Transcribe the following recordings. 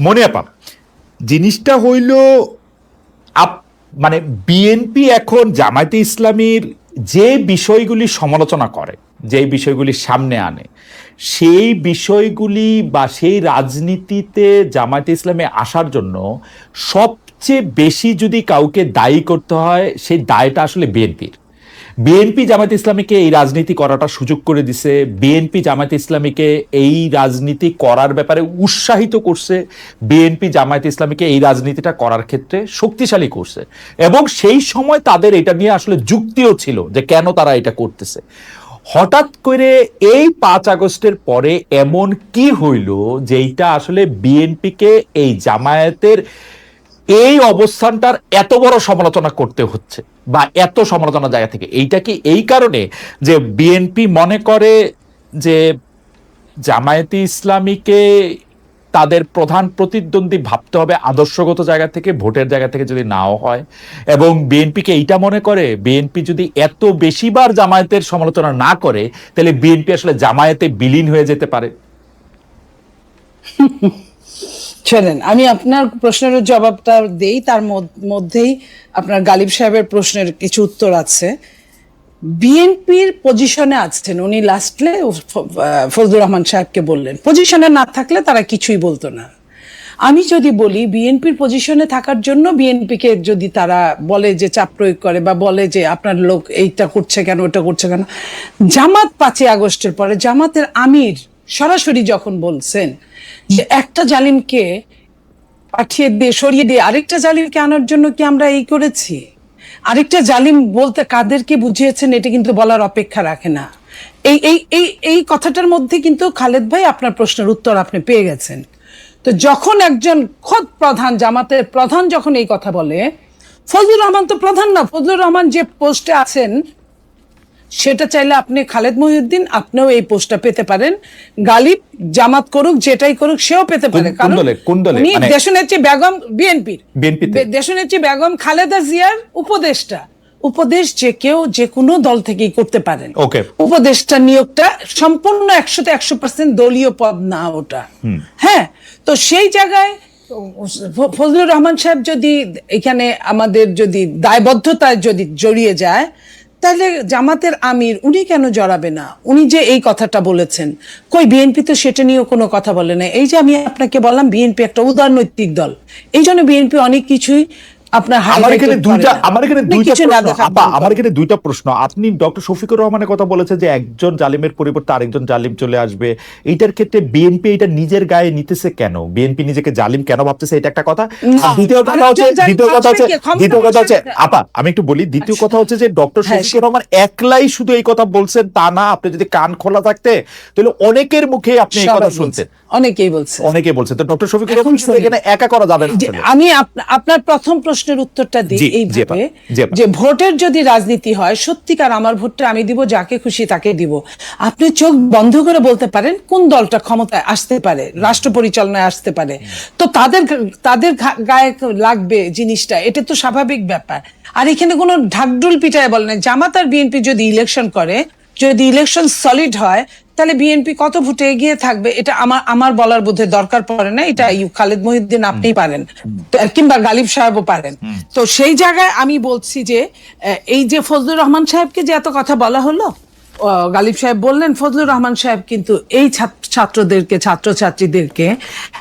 মনে আপা জিনিসটা হইল আপ মানে বিএনপি এখন জামায়াতে ইসলামীর যে বিষয়গুলি সমালোচনা করে, যে বিষয়গুলি সামনে আনে, সেই বিষয়গুলি বা সেই রাজনীতিতে জামায়াতে ইসলামে আসার জন্য সবচেয়ে বেশি যদি কাউকে দায়ী করতে হয়, সেই দায়টা আসলে বিএনপির বিএনপি জামায়াত ইসলামীকে এই রাজনীতি করাটা সুযোগ করে দিছে। বিএনপি জামায়াত ইসলামীকে এই রাজনীতি করার ব্যাপারে উৎসাহিত করছে। বিএনপি জামায়াত ইসলামীকে এই রাজনীতিটা করার ক্ষেত্রে শক্তিশালী করছে। এবং সেই সময় তাদের এটা নিয়ে আসলে যুক্তিও ছিল যে কেন তারা এটা করতেছে। হঠাৎ করে এই পাঁচ আগস্টের পরে এমন কি হইল যেইটা আসলে বিএনপিকে এই জামায়াতের এই অবস্থানটার এত বড় সমালোচনা করতে হচ্ছে? বা এত সমালোচনা জায়গা থেকে। এইটা কি এই কারণে যে বিএনপি মনে করে যে জামায়াতে ইসলামীকে তাদের প্রধান প্রতিদ্বন্দ্বী ভাবতে হবে আদর্শগত জায়গা থেকে, ভোটের জায়গা থেকে যদি নাও হয়? এবং বিএনপিকে এইটা মনে করে বিএনপি যদি এত বেশিবার জামায়াতের সমালোচনা না করে, তাহলে বিএনপি আসলে জামায়াতে বিলীন হয়ে যেতে পারে? শোনেন আমি আপনার প্রশ্নের জবাবটা দেই, তার মধ্যেই আপনার গালিব সাহেবের প্রশ্নের কিছু উত্তর আছে। বিএনপির পজিশনে আছেন উনি লাস্টলে ফজলুর রহমান সাহেবকে বললেন। পজিশনে না থাকলে তারা কিছুই বলতো না। আমি যদি বলি, বিএনপির পজিশনে থাকার জন্য বিএনপিকে যদি তারা বলে যে চাপ প্রয়োগ করে বা বলে যে আপনার লোক এইটা করছে কেন, ওটা করছে কেন, জামাত পাঁচই আগস্টের পরে জামাতের আমির সরাসরি যখন বলছেন যে একটা জালিমকে পাঠিয়ে দিয়ে, সরিয়ে দিয়ে আরেকটা জালিমকে আনার জন্য কি আমরা এই করেছি? আরেকটা জালিম বলতে কাদেরকে বুঝিয়েছেন এটা কিন্তু বলার অপেক্ষা রাখে না। এই এই এই এই কথাটার মধ্যে কিন্তু খালেদ ভাই আপনার প্রশ্নের উত্তর আপনি পেয়ে গেছেন। তো যখন একজন খোদ প্রধান, জামাতের প্রধান যখন এই কথা বলে, ফজলুর রহমান তো প্রধান না, ফজলুর রহমান যে পোস্টে আছেন সেটা চাইলে আপনি খালেদ মহিউদ্দিন আপনিও এই পোস্টটা পেতে পারেন। গালিব জামাত করুক যেটাই করুক সেও পেতে পারে? উনি মানে- দেশনেত্রী বেগম বিএনপির। দেশনেত্রী বেগম খালেদা জিয়ার উপদেষ্টা। উপদেশ যে কেউ যে কোনো দল থেকেই করতে পারেন. উপদেষ্টা নিয়োগটা সম্পূর্ণ একশোতে একশো পার্সেন্ট দলীয় পদ না ওটা। হ্যাঁ তো সেই জায়গায় ফজলুর রহমান সাহেব যদি এখানে আমাদের যদি দায়বদ্ধতায় যদি জড়িয়ে যায় তাহলে জামাতের আমির, উনি কেন জড়াবে না? উনি যে এই কথাটা বলেছেন। কই বিএনপি তো সেটা নিয়েও কোনো কথা বলে না এই যে আমি আপনাকে বললাম বিএনপি একটা উদারনৈতিক দল। এই জন্য বিএনপি অনেক কিছুই আপনার আমার এখানে দুইটা আমার এখানে দুইটা প্রশ্ন। আপা আমার এখানে দুইটা প্রশ্ন। আপনি ডক্টর শফিকুর রহমানের কথা বলেছেন যে একজন জালিমের পরিবর্তে আরেকজন জালিম চলে আসবে। এইটার ক্ষেত্রে বিএনপি এটা নিজের গায়ে নিতেছে কেন? বিএনপি নিজেকে জালিম কেন ভাবতেছে? এটা একটা কথা। দ্বিতীয় কথা হচ্ছে দ্বিতীয় কথা হচ্ছে আসবে কি? ক্ষমতা দ্বিতীয় কথা হচ্ছে আপা আমি একটু বলি। দ্বিতীয় কথা হচ্ছে যে ডক্টর হ্যাঁ, শফিকুর রহমান একলাই শুধু এই কথা বলছেন তা না আপনি যদি কান খোলা থাকতে তাহলে অনেকের মুখে আপনি এই কথা শুনছেন বলছে, অনেকেই বলছে। অনেকে বলছেন তো ডক্টর শফিকুর এখন রহমান এখানে একা করা যাবে না আমি আপ- আপনার প্রথম প্রশ্নের উত্তরটা দিই এইভাবে। যে ভোটের যদি রাজনীতি হয় সত্যিকার আমার ভোটটা আমি দিব যাকে খুশি তাকে দিব। আপনি চোখ বন্ধ করে বলতে পারেন কোন দলটা ক্ষমতায় আসতে পারে রাষ্ট্র পরিচালনায় আসতে পারে। তো তাদের তাদের গায়ে লাগবে জিনিসটা এটা তো স্বাভাবিক ব্যাপার। আর এখানে কোনো ঢাকডুল পিটায় বলে না। জামাত আর বিএনপি যদি ইলেকশন করে যদি ইলেকশন সলিড হয় তাহলে বিএনপি কত ভোটে এগিয়ে থাকবে? এটা আমার আমার বলার বোধে দরকার পড়ে না। এটা ইউ খালেদ মহিউদ্দিন আপনিই পারেন। কিংবা গালিব সাহেবও পারেন। তো সেই জায়গায় আমি বলছি যে এই যে ফজলুর রহমান সাহেবকে যে এত কথা বলা হলো গালিব সাহেব বললেন ফজলুর রহমান সাহেব কিন্তু এই ছাত্র- ছাত্রদেরকে ছাত্রছাত্রীদেরকে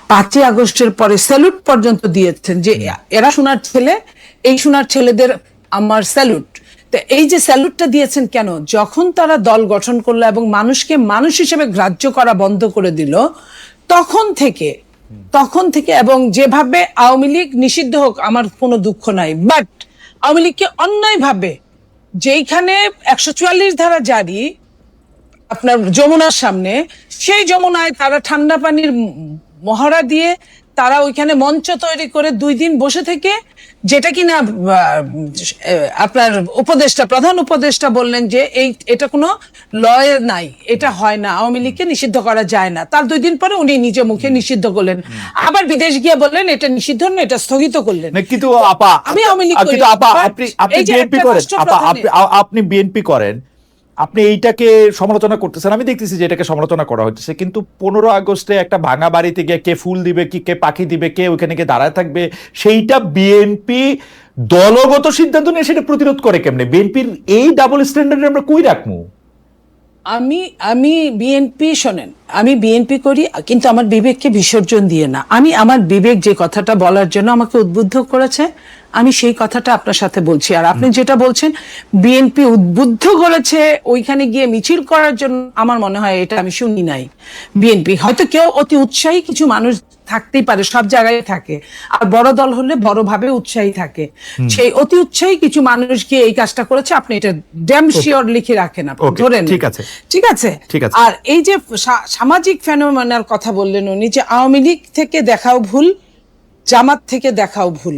পাঁচই আগস্টের পরে স্যালুট পর্যন্ত দিয়েছেন যে এরা সোনার ছেলে এই সোনার ছেলেদের আমার স্যালুট তো এই যে স্যালুটটা দিয়েছেন কেন? যখন তারা দল গঠন করল এবং মানুষকে মানুষ হিসেবে গ্রাহ্য করা বন্ধ করে দিল, তখন থেকে তখন থেকে এবং যেভাবে আওয়ামী লীগ নিষিদ্ধ হোক, আমার কোনো দুঃখ নাই। বাট আওয়ামী লীগকে অন্যায়ভাবে যেইখানে একশো চুয়াল্লিশ ধারা জারি, আপনার যমুনার সামনে, সেই যমুনায় তারা ঠান্ডা পানির মহড়া দিয়ে তারা ওইখানে মঞ্চ তৈরি করে দুই দিন বসে থেকে যেটা কিনা আপনার উপদেষ্টা প্রধান উপদেষ্টা বললেন যে এই এটা কোনো লয়ে নাই এটা হয় না আওয়ামী লীগকে নিষিদ্ধ করা যায় না। তার দুই দিন পরে উনি নিজে মুখে নিষিদ্ধ করলেন। আবার বিদেশ গিয়ে বললেন এটা নিষিদ্ধ না এটা স্থগিত করলেন। কিন্তু আপা আমি আওয়ামী লীগ আপনি আপনি বিএনপি করেন। আপনি বিএনপি করেন। আপনি এইটাকে সমালোচনা করতেছেন। আমি দেখতেছি যে এটাকে সমালোচনা করা হচ্ছে। কিন্তু পনেরো আগস্টে একটা ভাঙা বাড়িতে গিয়ে কে ফুল দিবে, কি কে পাখি দিবে, কে ওইখানে গিয়ে দাঁড়ায় থাকবে, সেইটা বিএনপি দলগত সিদ্ধান্ত নিয়ে সেটা প্রতিরোধ করে কেমনে? বিএনপির এই ডাবল স্ট্যান্ডার্ড আমরা কই রাখব আমি আমি বিএনপি শোনেন, আমি বিএনপি করি, কিন্তু আমার বিবেককে বিসর্জন দিয়ে না। আমি আমার বিবেক যে কথাটা বলার জন্য আমাকে উদ্বুদ্ধ করেছে আমি সেই কথাটা আপনার সাথে বলছি। আর আপনি যেটা বলছেন বিএনপি উদ্বুদ্ধ করেছে ওইখানে গিয়ে মিছিল করার জন্য আমার মনে হয় এটা আমি শুনি নাই। বিএনপি হয়তো কেউ অতি উৎসাহী কিছু মানুষ থাকতেই পারে সব জায়গায় থাকে। আর বড় দল হলে বড়ভাবে উৎসাহী থাকে। সেই অতি উৎসাহী কিছু মানুষ গিয়ে এই কাজটা করেছে আপনি এটা ড্যাম শিওর লিখে রাখেন আপনি Okay, ধরে নেন। ঠিক আছে। ঠিক আছে। আর এই যে সামাজিক ফেনোমেনার কথা বললেন উনি যে আওয়ামী লীগ থেকে দেখাও ভুল জামাত থেকে দেখাও ভুল।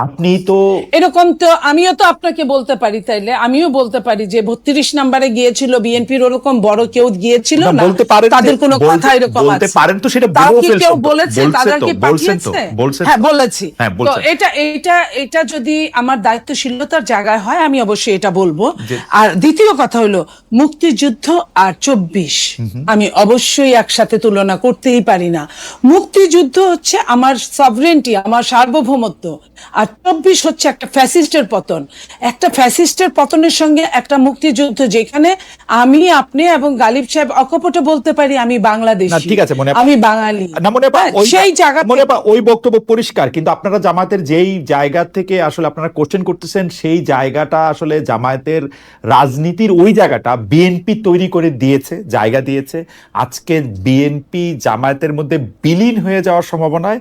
আপনি তো এরকম তো আমিও তো আপনাকে বলতে পারি তাইলে আমিও বলতে পারি যে বত্রিশ নাম্বারে গিয়েছিল বিএনপির ওরকম বড় কেউ গিয়েছিল না, বলতে পারেন যে- তাদের কোনো কথা এরকম বলতে পারেন তো সেটা কি কেউ বলেছে? পাঠিয়েছে? হ্যাঁ বলেছি। হ্যাঁ, তো এটা এটা এটা যদি আমার দায়িত্বশীলতার জায়গায় হয় আমি অবশ্যই এটা বলব। আর দ্বিতীয় কথা হলো মুক্তিযুদ্ধ আর চব্বিশ আমি অবশ্যই একসাথে তুলনা করতেই পারি না। মুক্তিযুদ্ধ হচ্ছে আমার সভরেন্টি আমার সার্বভৌমত্ব। আর চব্বিশ হচ্ছে একটা ফ্যাসিস্টের পতন। একটা ফ্যাসিস্টের পতনের সঙ্গে একটা মুক্তিযুদ্ধ যেখানে আমি আপনি এবং গালিব সাহেব অকপটে বলতে পারি আমি বাংলাদেশ। ঠিক আছে, মনে- আমি বাঙালি। না মনে হ্যাঁ, সেই জায়গা মনে ওই বক্তব্য পরিষ্কার কিন্তু আপনারা জামাতের যেই জায়গা থেকে আসলে আপনারা কোশ্চেন করতেছেন সেই জায়গাটা আসলে জামায়াতের রাজনীতির ওই জায়গাটা বিএনপি তৈরি করে দিয়েছে জায়গা দিয়েছে। আজকে বিএনপি জামায়াতের মধ্যে বিলীন হয়ে যাওয়ার সম্ভাবনায়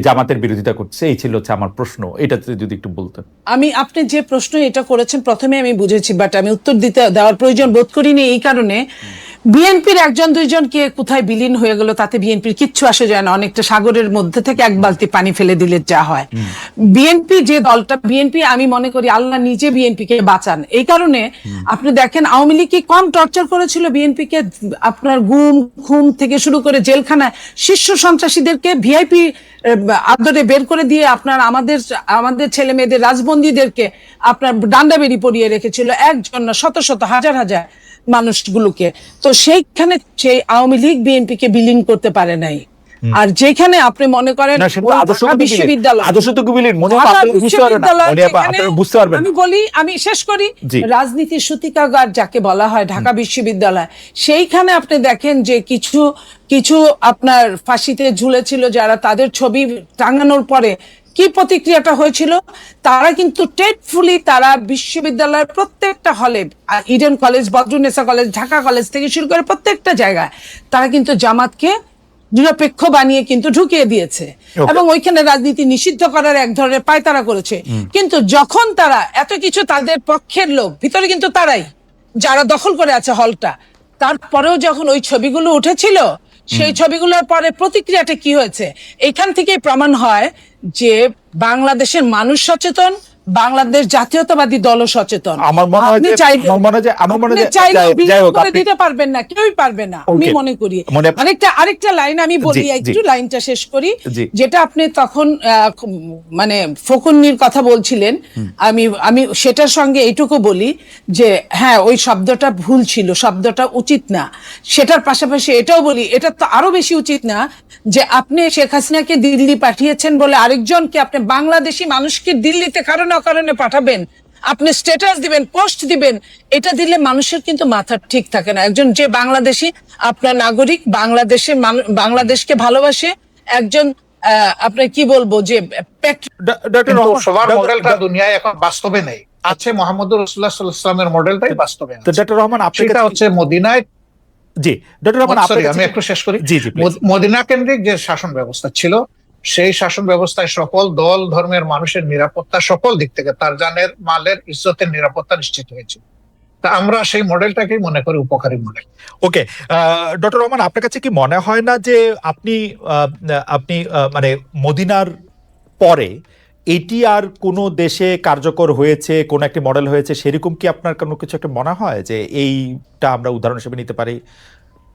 জামাতের বিরোধিতা করছে এই ছিল হচ্ছে আমার প্রশ্ন। এটাতে যদি একটু বলতেন। আমি, আপনি যে প্রশ্ন এটা করেছেন, প্রথমে আমি বুঝেছি বাট আমি উত্তর দিতে দেওয়ার প্রয়োজন বোধ করিনি এই কারণে। বিএনপির একজন দুইজনকে কোথায় বিলীন হয়ে গেল তাতে বিএনপির কিচ্ছু আসে যায় না। অনেকটা সাগরের মধ্যে থেকে এক বালতি পানি ফেলে দিলে যা হয়। বিএনপি যে দলটা বিএনপি আমি মনে করি আল্লাহ নিজে বিএনপি কে বাঁচান। এই কারণে আপনি দেখেন আওয়ামী লীগ কি কম টর্চার করেছিল বিএনপি কে আপনার গুম খুম থেকে শুরু করে জেলখানায় শীর্ষ সন্ত্রাসীদেরকে ভিআইপি আদরে বের করে দিয়ে আপনার আমাদের আমাদের ছেলে মেয়েদের রাজবন্দীদেরকে আপনার ডান্ডা বেরি পরিয়ে রেখেছিল। একজন শত শত হাজার হাজার। মানুষগুলোকে। তো সেইখানে সেই আওয়ামী লীগ বিএনপি কে বিলীন করতে পারে নাই। আর যেখানে আপনি মনে করেন বিশ্ববিদ্যালয়। আমি বলি আমি শেষ করি। রাজনীতির সূতিকাগার যাকে বলা হয় ঢাকা বিশ্ববিদ্যালয় সেইখানে আপনি দেখেন যে কিছু কিছু আপনার ফাঁসিতে ঝুলেছিল যারা তাদের ছবি টাঙানোর পরে কি প্রতিক্রিয়াটা হয়েছিল? তারা কিন্তু টেটফুলি তারা বিশ্ববিদ্যালয়ের প্রত্যেকটা হলে Eden college Badrunnesa college Dhaka college থেকে শুরু করে প্রত্যেকটা জায়গায় তারা কিন্তু জামাতকে নিরপেক্ষ বানিয়ে কিন্তু ঢুকিয়ে দিয়েছে। এবং ওইখানে রাজনীতি নিষিদ্ধ করার এক ধরনের পায়তারা করেছে। কিন্তু যখন তারা এত কিছু তাদের পক্ষের লোক ভিতরে কিন্তু তারাই যারা দখল করে আছে হলটা তারপরেও যখন ওই ছবিগুলো উঠেছিল সেই ছবিগুলোর পরে প্রতিক্রিয়াটা কি হয়েছে? এখান থেকেই প্রমাণ হয় যে বাংলাদেশের মানুষ সচেতন বাংলাদেশ জাতীয়তাবাদী দল সচেতন। আমার মনে হয় আমার মনে হয় আমার মনে হয় দিতে পারবেন না কেউই পারবে না আমি মনে করি। আরেকটা আরেকটা লাইন আমি বলি। একটু লাইনটা শেষ করি যেটা আপনি তখন মানে ফকুন্নির কথা বলছিলেন আমি আমি সেটার সঙ্গে এইটুকু বলি যে হ্যাঁ ওই শব্দটা ভুল ছিল শব্দটা উচিত না। সেটার পাশাপাশি এটাও বলি এটা তো আরও বেশি উচিত না যে আপনি শেখ হাসিনাকে দিল্লি পাঠিয়েছেন বলে আরেকজনকে আপনি বাংলাদেশি মানুষকে দিল্লিতে কারণে অকারণে পাঠাবেন আপনি স্ট্যাটাস দিবেন পোস্ট দিবেন এটা দিলে মানুষের কিন্তু মাথা ঠিক থাকে না। একজন যে বাংলাদেশি আপনার নাগরিক বাংলাদেশে বাংলাদেশকে ভালোবাসে একজন আপনার কি বলব যে সবার মডেলটা দুনিয়ায় এখন বাস্তবে নেই। আছে মোহাম্মদ রসুল্লাহ সাল্লামের মডেলটাই বাস্তবে তো ডক্টর রহমান সেটা হচ্ছে মদিনায় জি ডক্টর রহমান সরি আমি একটু শেষ করি। জি জি মদিনা কেন্দ্রিক যে শাসন ব্যবস্থা ছিল সেই শাসন ব্যবস্থায় সকল দল, ধর্মের মানুষের নিরাপত্তা সকল দিক থেকে তার জানের মালের, ইজ্জতের নিরাপত্তা নিশ্চিত হয়েছে। আমরা সেই মডেলটাকেই মনে করি উপকারী মডেল। ওকে ডক্টর রহমান, আপনার কাছে কি মনে হয় না যে আপনি আপনি মানে মদিনার পরে এটি আর কোনো দেশে কার্যকর হয়েছে, কোন একটি মডেল হয়েছে, সেরকম কি আপনার কোনো কিছু একটা মনে হয় যে এইটা আমরা উদাহরণ হিসেবে নিতে পারি?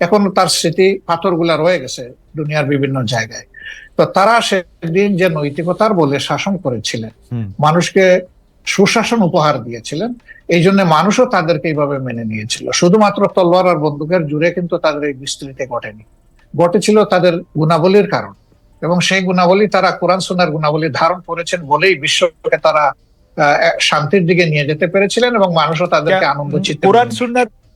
এখন তার স্মৃতি পাথরগুলা রয়ে গেছে দুনিয়ার বিভিন্ন জায়গায়। তো তারা সেদিন যে নৈতিকতার বলে শাসন করেছিলেন মানুষকে সুশাসন উপহার দিয়েছিলেন এই জন্য মানুষও তাদেরকে এইভাবে মেনে নিয়েছিল। শুধুমাত্র তলোয়ার আর বন্দুকের জুড়ে কিন্তু তাদের এই বিস্তৃতি ঘটেনি। ঘটেছিল তাদের গুণাবলীর কারণ এবং সেই গুণাবলী তারা কোরআন সোনার গুণাবলী ধারণ করেছেন বলেই বিশ্বকে তারা আহ, শান্তির দিকে নিয়ে যেতে পেরেছিলেন এবং মানুষও তাদেরকে আনন্দ চিত্তে কোরআন সুন্নার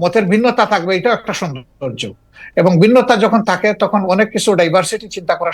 মতের ভিন্নতা থাকবে, এটাও একটা সৌন্দর্য। এবং ভিন্নতা যখন থাকে, তখন অনেক কিছু ডাইভার্সিটি চিন্তা করা